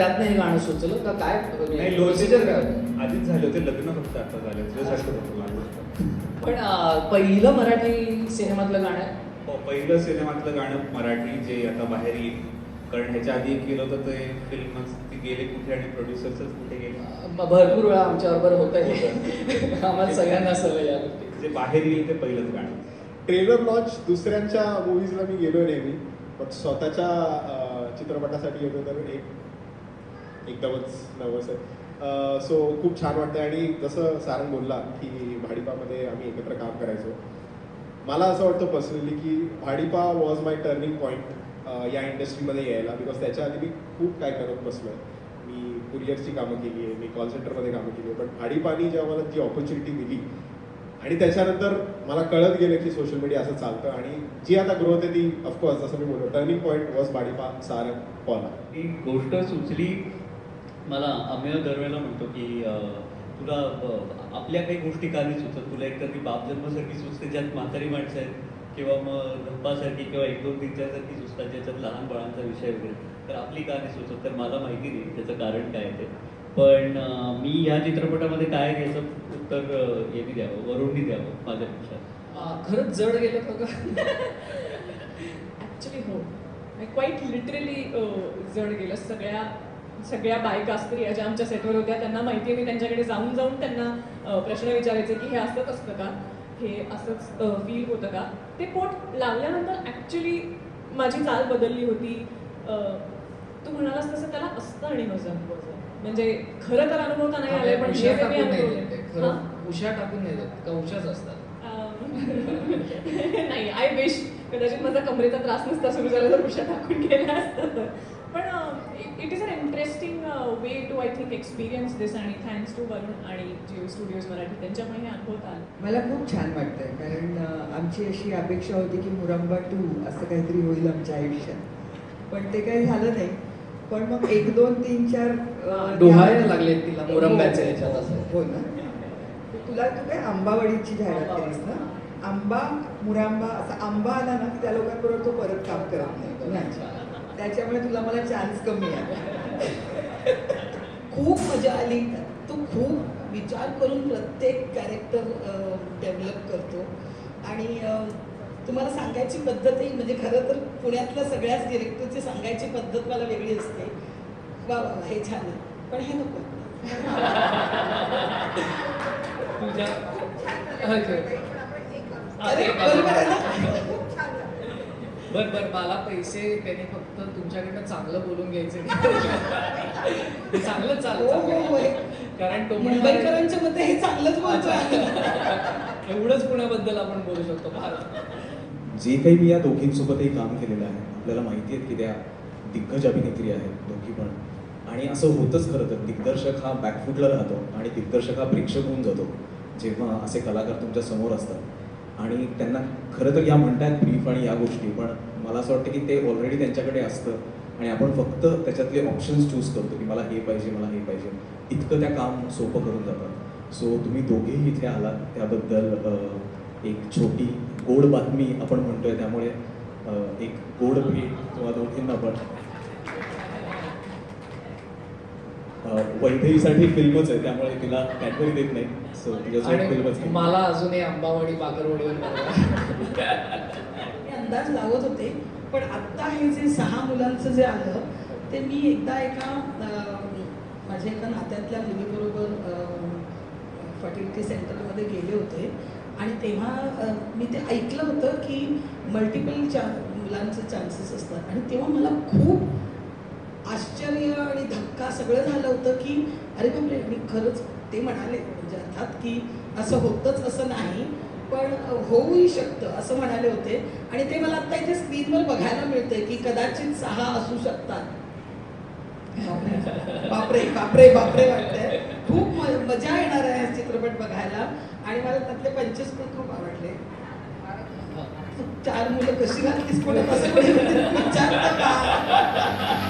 त्यातनं हे गाणं सुचलं का काय? नाही प्रोसिजर काय आधीच झाले होते लग्न फक्त आता झाले. पण पहिलं मराठी सिनेमातलं गाणं. हो, पहिलं सिनेमातलं गाणं मराठी जे आता बाहेर येईल. कारण ह्याच्या आधी केलं होतं ते फिल्म ती गेले कुठे आणि प्रोड्युसरच कुठे गेले? भरपूर वेळा आमच्याबरोबर होत आहे. आम्हाला सगळ्यांना सवय या गोष्टी जे बाहेर येईल ते पहिलंच गाणं. ट्रेलर लॉन्च दुसऱ्यांच्या मूवीजला मी गेलो नेहमी. पण स्वतःच्या चित्रपटासाठी गेलो तर एक. एकदमच नर्वस आहे. सो खूप छान वाटतं आणि जसं सारंग बोलला की भाडीपामध्ये आम्ही एकत्र काम करायचो. मला असं वाटतं पर्सनली की Bhadipa was my turning point या इंडस्ट्रीमध्ये यायला बिकॉज त्याच्या आधी मी खूप काय करत बसलोय. मी कुरिअरची कामं केली आहे मी कॉल सेंटरमध्ये कामं केली आहे पण भाडीपानी जेव्हा मला जी ऑपॉर्च्युनिटी दिली आणि त्याच्यानंतर मला कळत गेलं की सोशल मीडिया असं चालतं आणि जी आता ग्रोथ आहे ती ऑफकोर्स जसं मी बोललो turning point was Bhadipa Sarang Paula. ही गोष्ट सुचली मला अमेय दरवेळेला म्हणतो की तुला आपल्या काही गोष्टी का नाही सुचत. तुला एकतर ती बाप जन्मासारखी सुचते ज्यात म्हातारी माणसं आहेत किंवा मग धप्पासारखी किंवा एक दोन तीन चारसारखी सुचतात ज्याच्यात लहान बाळांचा विषय वगैरे. तर आपली का नाही सुचत तर मला माहिती नाही त्याचं कारण काय आहे ते. पण मी ह्या चित्रपटामध्ये काय घ्यायचं याचं उत्तर यांनी द्यावं वरुणनी द्यावं माझ्यापेक्षा. खरंच जड गेलं का ऍक्च्युली हो. क्वाईट लिटरली जड गेलं. सगळ्या सगळ्या बायका स्त्रिया ज्या आमच्या सेटवर होत्या त्यांना माहिती आहे मी त्यांच्याकडे जाऊन जाऊन त्यांना प्रश्न विचारायचे की हे असंच असतं का? हे असंच फील होतं का? ते पोट लावल्यानंतर ऍक्च्युली माझी चाल बदलली होती. तू म्हणालास तसं त्याला असतं आणि नसतं म्हणजे खरं तर अनुभवता नाही आलंय पण उशा जे टाकून नाही अनुभवलंय. देत. ते. खरं उशा टाकून नाही देत. का उशाच असतात? नाही आय विश कदाचित माझा कमरेचा त्रास नसता सुरू झाला तर उशा टाकून केला असता तर पण it is an interesting way to I think experience this आणि थँक्स टू वरुण आणि जिओ स्टुडिओज मराठी त्यांच्यामुळे हे अनुभवता आलं. मला खूप छान वाटतंय कारण अं, आमची अशी अपेक्षा होती की मुरंबा टू असं काहीतरी होईल आमच्या आयुष्यात. पण ते काही झालं नाही. पण मग एक दोन तीन चार अं, डोहाळे लागले तिला मुरंब्याच्या हो, ह्याच्यात असं. हो ना. तुला तू काय आंबावडीची जाहिरात केलीस ना? आंबा मुरांबा असा आंबा आला ना की त्या लोकांबरोबर तो परत काम करत नाही. नाही. त्याच्यामुळे तुला मला चान्स कमी आहे. खूप मजा आली. तो खूप विचार करून प्रत्येक कॅरेक्टर डेव्हलप करतो. आणि तुम्हाला सांगायची पद्धतही म्हणजे खरं तर पुण्यातल्या सगळ्याच डिरेक्टरची सांगायची पद्धत मला वेगळी असते. वा वा हे छान आहे. पण हे नको. तुझ्या. अरे बरोबर आहे ना? बर बर मला पैसे त्याने फक्त तुमच्याकडनं चांगलं बोलून घ्यायचे ते चांगलं चालू हो, हो, हो. कारण तो मुंबईकरांच्या मते हे चांगलंच बोलतोय. आम्ही. एवढंच पुण्याबद्दल आपण बोलू शकतो फार. जे काही मी या दोघींसोबतही काम केलेलं आहे आपल्याला माहिती आहे की त्या दिग्गज अभिनेत्री आहेत दोघी पण. आणि असं होतंच खरं तर दिग्दर्शक हा बॅकफुटला राहतो आणि दिग्दर्शक हा प्रेक्षक होऊन जातो. जेव्हा असे कलाकार तुमच्यासमोर असतात आणि त्यांना खरं तर या म्हणतात ब्रीफ आणि या गोष्टी पण मला असं वाटतं की ते ऑलरेडी त्यांच्याकडे असतं आणि आपण फक्त त्याच्यातले ऑप्शन्स चूज करतो की मला हे पाहिजे मला हे पाहिजे. इतकं त्या काम सोपं करून जातात. सो तुम्ही दोघेही इथे आलात. त्याबद्दल एक छोटी गोड बातमी आपण म्हणतोय. त्यामुळे एक गोड भेट किंवा दोघींना पण अं, वैदेहीसाठी फिल्मच आहे त्यामुळे तिला कॅटेगरी देत नाही. सो तिच्यासोबत फिल्मच मला अजूनही आंबावडी बाकरवडीवर मी अंदाज लावत होते पण आत्ता हे जे सहा मुलांचं जे आलं ते मी एकदा एका अं, माझ्या एका नात्यातल्या मुलीबरोबर फर्टिलिटी सेंटरमध्ये गेले होते. आणि तेव्हा अं, मी ते ऐकलं होतं की मल्टिपल चा मुलांचे चान्सेस असतात. आणि तेव्हा मला खूप सगळं झालं होतं की अरे बापरे मी खरंच ते म्हणाले म्हणजे अर्थात की असं होतंच असं नाही पण होऊही शकतं असं म्हणाले होते. आणि ते मला आता इथे स्क्रीनवर बघायला मिळतंय की कदाचित सहा असू शकतात. बापरे बापरे बापरे वाटतंय. खूप मजा येणार आहे हा चित्रपट बघायला. आणि मला त्यातले पंचवीस पण खूप आवडले. चार मुलं कशी घातलीस कोणी कसं का?